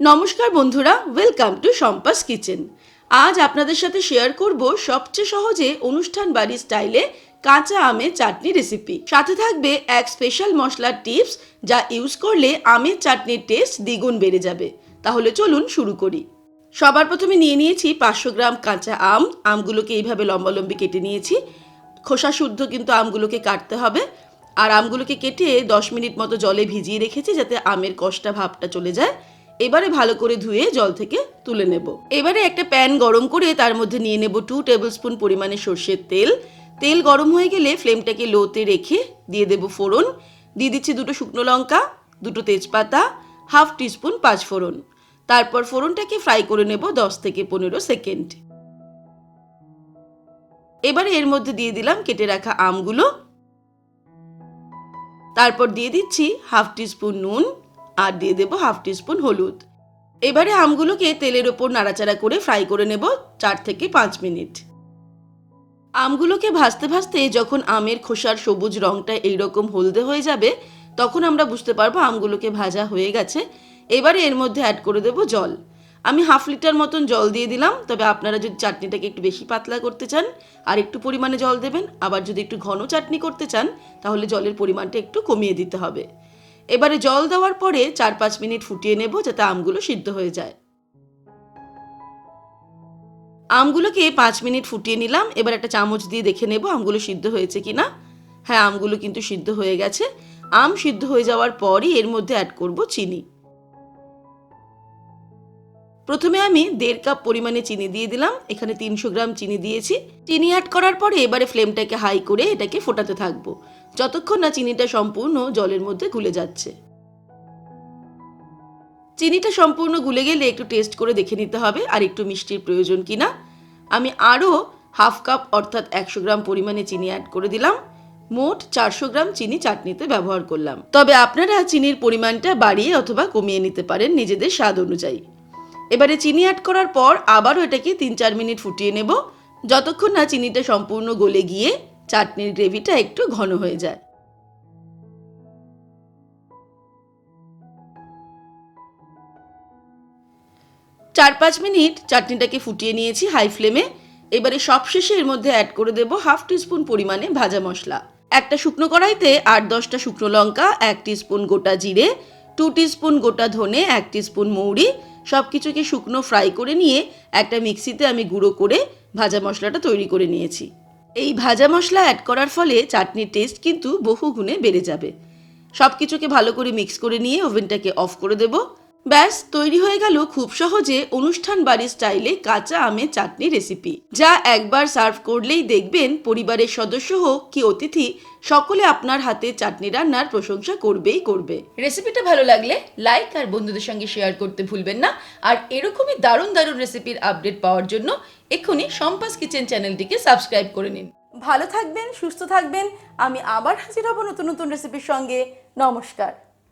নমস্কার বন্ধুরা welcome to সম্পাস kitchen আজ আপনাদের সাথে শেয়ার করব সবচেয়ে সহজে অনুষ্ঠান বাড়ির স্টাইলে কাঁচা আমের চাটনি রেসিপি সাথে থাকবে এক স্পেশাল মশলার টিপস যা ইউজ করলে আমের চাটনির টেস্ট দ্বিগুণ বেড়ে যাবে। তাহলে চলুন শুরু করি। সবার প্রথমে নিয়ে নিয়েছি পাঁচশো গ্রাম কাঁচা আম। আমগুলোকে এইভাবে লম্বালম্বি কেটে নিয়েছি। খোসা শুদ্ধ কিন্তু আমগুলোকে কাটতে হবে। আর আমগুলোকে কেটে দশ মিনিট মতো জলে ভিজিয়ে রেখেছি যাতে আমের কষ্টা ভাবটা চলে যায়। এবারে ভালো করে ধুয়ে জল থেকে তুলে নেব। এবারে একটা প্যান গরম করে তার মধ্যে নিয়ে নেব টু টেবিল স্পুন পরিমাণে সর্ষের তেল। তেল গরম হয়ে গেলে ফ্লেমটাকে লোতে রেখে দিয়ে দেব ফোড়ন। দিয়ে দিচ্ছি দুটো শুকনো লঙ্কা, দুটো তেজপাতা হাফ টিস্পুন পাঁচ ফোড়ন। তারপর ফোড়নটাকে ফ্রাই করে নেব দশ থেকে পনেরো সেকেন্ড এবারে এর মধ্যে দিয়ে দিলাম কেটে রাখা আমগুলো। তারপর দিয়ে দিচ্ছি হাফ টিস্পুন নুন। আর দিয়ে দেবো হাফ টিস্পুন হলুদ। এবারে আমগুলোকে তেলের ওপর নাড়াচাড়া করে ফ্রাই করে নেব চার থেকে পাঁচ মিনিট। আমগুলোকে ভাজতে ভাজতে যখন আমের খোসার সবুজ রঙটা এইরকম হলদে হয়ে যাবে, তখন আমরা বুঝতে পারব আমগুলোকে ভাজা হয়ে গেছে। এবারে এর মধ্যে অ্যাড করে দেবো জল। আমি হাফ লিটার মতন জল দিয়ে দিলাম, তবে আপনারা যদি চাটনিটাকে একটু বেশি পাতলা করতে চান, আর একটু পরিমাণে জল দেবেন, আবার যদি একটু ঘন চাটনি করতে চান, তাহলে জলের পরিমাণটা একটু কমিয়ে দিতে হবে। এবারে জল দেওয়ার পরে চার পাঁচ মিনিট ফুটিয়ে নেব যাতে আমগুলো সিদ্ধ হয়ে যায়। আমগুলোকে পাঁচ মিনিট ফুটিয়ে নিলাম। এবার একটা চামচ দিয়ে দেখে নেব আমগুলো সিদ্ধ হয়েছে কিনা। হ্যাঁ আমগুলো কিন্তু সিদ্ধ হয়ে গেছে। আম সিদ্ধ হয়ে যাওয়ার পরই এর মধ্যে অ্যাড করব চিনি। প্রথমে আমি দেড় কাপ পরিমাণে চিনি দিয়ে দিলাম, এখানে তিনশো গ্রাম চিনি দিয়েছি। চিনি অ্যাড করার পরে এবারে ফ্লেমটাকে হাই করে এটাকে ফোটাতে থাকব। যতক্ষণ না চিনিটা সম্পূর্ণ জলের মধ্যে গুলে যাচ্ছে। চিনিটা সম্পূর্ণ গুলে গেলে একটু টেস্ট করে দেখে নিতে হবে, আর একটু মিষ্টির প্রয়োজন কিনা। আমি আরও হাফ কাপ অর্থাৎ একশো গ্রাম পরিমাণে চিনি অ্যাড করে দিলাম। মোট চারশো গ্রাম চিনি চাটনিতে ব্যবহার করলাম। তবে আপনারা চিনির পরিমাণটা বাড়িয়ে অথবা কমিয়ে নিতে পারেন নিজেদের স্বাদ অনুযায়ী। এবারে চিনি অ্যাড করার পর আবারও এটাকে তিন চার মিনিট ফুটিয়ে নেব। যতক্ষণ না চিনিটা সম্পূর্ণ গলে গিয়ে চাটনির গ্রেভিটা একটু ঘন হয়ে যায়। চার পাঁচ মিনিট চাটনিটাকে ফুটিয়ে নিয়েছি হাই ফ্লেমে এবারে সবশেষে এর মধ্যে অ্যাড করে দেব হাফ টিস্পুন পরিমাণে ভাজা মশলা। একটা শুকনো কড়াইতে আট দশটা শুকনো লঙ্কা, এক টিস্পুন গোটা জিরে টু টিস্পুন গোটা ধনে, এক টিস্পুন মৌরি সব কিছুকে শুকনো ফ্রাই করে নিয়ে একটা মিক্সিতে আমি গুঁড়ো করে ভাজা মশলাটা তৈরি করে নিয়েছি। এই ভাজা মশলা অ্যাড করার ফলে চাটনির টেস্ট কিন্তু বহু গুণে বেড়ে যাবে। সব কিছুকে ভালো করে মিক্স করে নিয়ে ওভেনটাকে অফ করে দেব। ব্যাস তৈরি হয়ে গেল খুব সহজে অনুষ্ঠান বাড়ির স্টাইলে কাঁচা আমের চাটনি রেসিপি যা একবার সার্ভ করলেই দেখবেন পরিবারের সদস্য হোক কি অতিথি সকলে আপনার হাতে চাটনি রান্নার প্রশংসা করবেই করবে। রেসিপিটা ভালো লাগলে লাইক আর বন্ধুদের সঙ্গে শেয়ার করতে ভুলবেন না। আর এরকমই দারুণ দারুণ রেসিপির আপডেট পাওয়ার জন্য এক্ষুনি সম্পাস কিচেন চ্যানেলটিকে সাবস্ক্রাইব করে নিন। ভালো থাকবেন সুস্থ থাকবেন। আমি আবার হাজির হব নতুন নতুন রেসিপির সঙ্গে। নমস্কার।